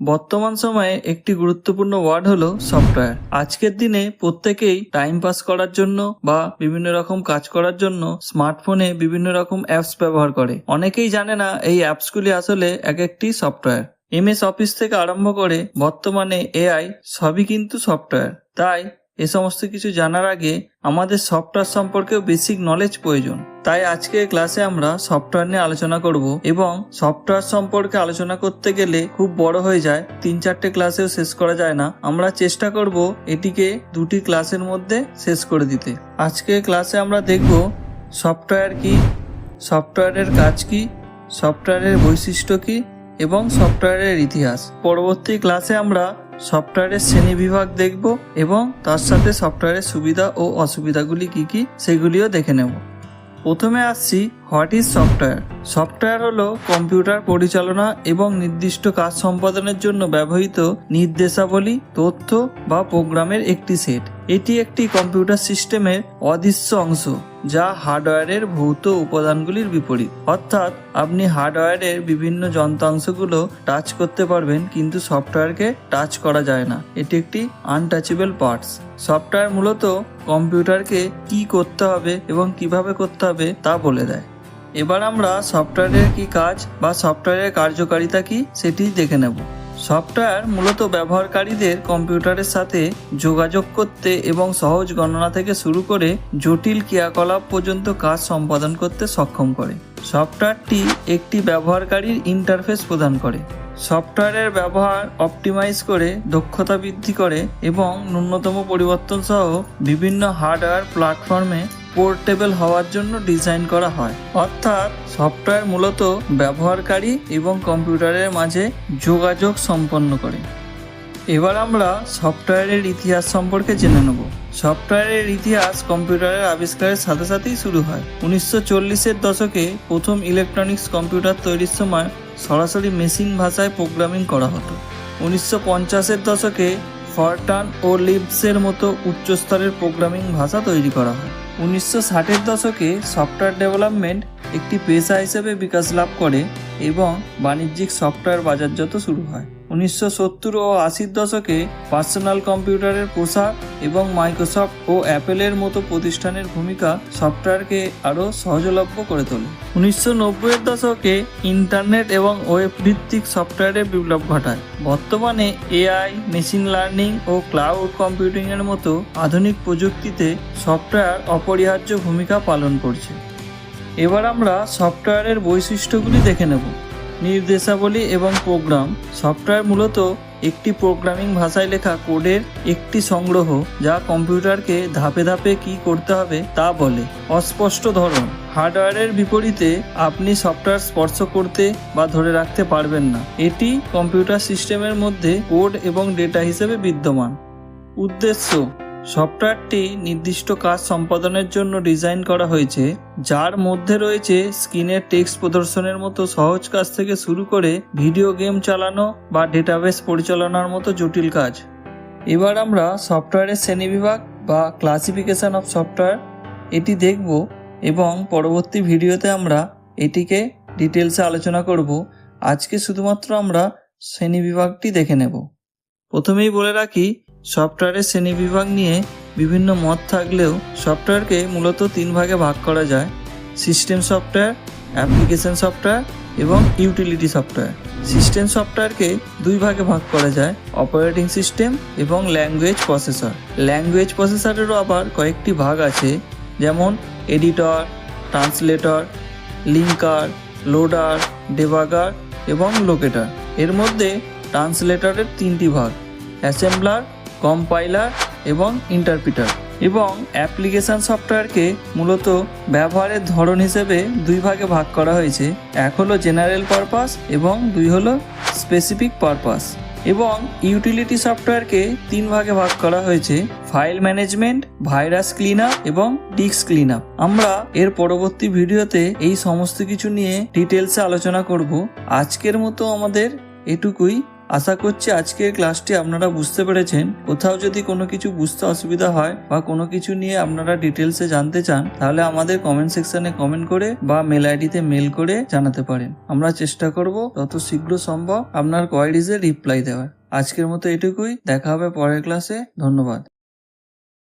বর্তমান সময়ে একটি গুরুত্বপূর্ণ ওয়ার্ড হলো সফটওয়্যার। আজকের দিনে প্রত্যেকেই টাইম পাস করার জন্য বা বিভিন্ন রকম কাজ করার জন্য স্মার্টফোনে বিভিন্ন রকম অ্যাপস ব্যবহার করে। অনেকেই জানে না এই অ্যাপসগুলি আসলে এক একটি সফটওয়্যার। এমএস অফিস থেকে আরম্ভ করে বর্তমানে এআই সবই কিন্তু সফটওয়্যার। তাই এ সমস্ত কিছু জানার আগে আমাদের সফটওয়্যার সম্পর্কেও বেসিক নলেজ প্রয়োজন। তাই আজকে ক্লাসে আমরা সফটওয়্যার নিয়ে আলোচনা করব এবং সফটওয়্যার সম্পর্কে আলোচনা করতে গেলে খুব বড় হয়ে যায়, তিন চারটে ক্লাসেও শেষ করা যায় না। আমরা চেষ্টা করব এটিকে দুটি ক্লাসের মধ্যে শেষ করে দিতে। আজকে ক্লাসে আমরা দেখব সফটওয়্যার কি সফটওয়্যারের কাজ কি সফটওয়্যারের বৈশিষ্ট্য কি এবং সফটওয়্যারের ইতিহাস। পরবর্তী ক্লাসে আমরা সফটওয়্যারের শ্রেণি বিভাগ দেখব এবং তার সাথে সফটওয়্যারের সুবিধা ও অসুবিধাগুলি কি কি সেগুলিও দেখে নেব। প্রথমে আসছি হোয়াট ইজ সফটওয়্যার? সফটওয়্যার হলো কম্পিউটার পরিচালনা এবং নির্দিষ্ট কাজ সম্পাদনের জন্য ব্যবহৃত নির্দেশাবলী, তথ্য বা প্রোগ্রামের একটি সেট। এটি একটি কম্পিউটার সিস্টেমের অদৃশ্য অংশ, যা হার্ডওয়্যারের ভৌত উপাদানগুলির বিপরীত। অর্থাৎ, আপনি হার্ডওয়্যারের বিভিন্ন যন্ত্রাংশগুলো টাচ করতে পারবেন, কিন্তু সফটওয়্যারকে টাচ করা যায় না। এটি একটি আনটাচেবল পার্টস। সফটওয়্যার মূলত কম্পিউটারকে কি করতে হবে এবং কীভাবে করতে হবে তা বলে দেয়। এবার আমরা সফটওয়্যারের কি কাজ বা সফটওয়্যারের কার্যকারিতা কি সেটি দেখে নেব। সফটওয়্যার মূলত ব্যবহারকারীদের কম্পিউটারের সাথে যোগাযোগ করতে এবং সহজ গণনা থেকে শুরু করে জটিল ক্রিয়াকলাপ পর্যন্ত কাজ সম্পাদন করতে সক্ষম করে। সফটওয়্যারটি একটি ব্যবহারকারীর ইন্টারফেস প্রদান করে। সফটওয়্যারের ব্যবহার অপটিমাইজ করে, দক্ষতা বৃদ্ধি করে এবং ন্যূনতম পরিবর্তন সহ বিভিন্ন হার্ডওয়্যার প্ল্যাটফর্মে পোর্টেবল হওয়ার জন্য ডিজাইন করা হয়। অর্থাৎ সফটওয়্যার মূলত ব্যবহারকারী এবং কম্পিউটারের মাঝে যোগাযোগ সম্পন্ন করে। এবার আমরা সফটওয়্যারের ইতিহাস সম্পর্কে জেনে নেব। সফটওয়্যারের ইতিহাস কম্পিউটারের আবিষ্কারের সাথে সাথেই শুরু হয়। উনিশশো চল্লিশের দশকে প্রথম ইলেকট্রনিক্স কম্পিউটার তৈরির সময় সরাসরি মেশিন ভাষায় প্রোগ্রামিং করা হতো। উনিশশো পঞ্চাশের দশকে ফরটান ও লিভসের মতো উচ্চস্তরের প্রোগ্রামিং ভাষা তৈরি করা হয়। উনিশশো ষাটের দশকে সফটওয়্যার ডেভেলপমেন্ট একটি পেশা হিসেবে বিকাশ লাভ করে এবং বাণিজ্যিক সফটওয়্যার বাজারজাত শুরু হয়। উনিশশো সত্তর ও আশির দশকে পার্সোনাল কম্পিউটারের প্রসার এবং মাইক্রোসফট ও অ্যাপেলের মতো প্রতিষ্ঠানের ভূমিকা সফটওয়্যারকে আরও সহজলভ্য করে তোলে। উনিশশো নব্বইয়ের দশকে ইন্টারনেট এবং ওয়েব ভিত্তিক সফটওয়্যারের বিপ্লব ঘটায়। বর্তমানে এআই, মেশিন লার্নিং ও ক্লাউড কম্পিউটিংয়ের মতো আধুনিক প্রযুক্তিতে সফটওয়্যার অপরিহার্য ভূমিকা পালন করছে। এবার আমরা সফটওয়্যারের বৈশিষ্ট্যগুলি দেখে নেব। নির্দেশাবলী এবং প্রোগ্রাম। সফটওয়্যার মূলত একটি প্রোগ্রামিং ভাষায় লেখা কোডের একটি সংগ্রহ, যা কম্পিউটারকে ধাপে ধাপে কি করতে হবে তা বলে। অস্পষ্ট ধরন। হার্ডওয়্যারের বিপরীতে আপনি সফটওয়্যার স্পর্শ করতে বা ধরে রাখতে পারবেন না। এটি কম্পিউটার সিস্টেমের মধ্যে কোড এবং ডেটা হিসেবে বিদ্যমান। উদ্দেশ্য। সফটওয়্যারটি নির্দিষ্ট কাজ সম্পাদনের জন্য ডিজাইন করা হয়েছে, যার মধ্যে রয়েছে স্ক্রিনের টেক্সট প্রদর্শনের মতো সহজ কাজ থেকে শুরু করে ভিডিও গেম চালানো বা ডেটাবেস পরিচালনার মতো জটিল কাজ। এবার আমরা সফটওয়্যারের শ্রেণীবিভাগ বা ক্লাসিফিকেশন অফ সফটওয়্যার এটি দেখব এবং পরবর্তী ভিডিওতে আমরা এটিকে ডিটেলসে আলোচনা করব। আজকে শুধুমাত্র আমরা শ্রেণীবিভাগটি দেখে নেব। প্রথমেই বলে রাখি সফটওয়্যারের শ্রেণীবিভাগ নিয়ে বিভিন্ন মত থাকলেও সফটওয়্যারকে মূলত তিন ভাগে ভাগ করা যায়। সিস্টেম সফটওয়্যার, অ্যাপ্লিকেশন সফটওয়্যার এবং ইউটিলিটি সফটওয়্যার। সিস্টেম সফটওয়্যারকে দুই ভাগে ভাগ করা যায়, অপারেটিং সিস্টেম এবং ল্যাঙ্গুয়েজ প্রসেসর। ল্যাঙ্গুয়েজ প্রসেসরেরও আবার কয়েকটি ভাগ আছে, যেমন editor, translator, linker, loader, debugger এবং লোকেটার। এর মধ্যে ট্রান্সলেটরের তিনটি ভাগ, অ্যাসেম্বলার কম্পাইলার এবং ইন্টারপ্রিটার এবং অ্যাপ্লিকেশন সফটওয়্যারকে মূলত ব্যবহারের ধরন হিসেবে দুই ভাগে ভাগ করা হয়েছে। এক হলো জেনারেল পারপাস এবং দুই হলো স্পেসিফিক পারপাস। এবং ইউটিলিটি সফটওয়্যারকে তিন ভাগে ভাগ করা হয়েছে, ফাইল ম্যানেজমেন্ট, ভাইরাস ক্লিন এবং ডিস্ক ক্লিন আমরা এর পরবর্তী ভিডিওতে এই সমস্ত কিছু নিয়ে ডিটেলসে আলোচনা করব। আজকের মতো আমাদের এটুকুই। আশা করছি আজকের ক্লাসটি আপনারা বুঝতে পেরেছেন। কোথাও যদি কোনো কিছু বুঝতে অসুবিধা হয় বা কোনো কিছু নিয়ে আপনারা ডিটেলসে জানতে চান, তাহলে আমাদের কমেন্ট সেকশনে কমেন্ট করে বা মেল আইডিতে মেল করে জানাতে পারেন। আমরা চেষ্টা করব যত শীঘ্র সম্ভব আপনার কোয়ারিজে রিপ্লাই দেওয়ার। আজকের মতো এটুকুই। দেখা হবে পরের ক্লাসে। ধন্যবাদ।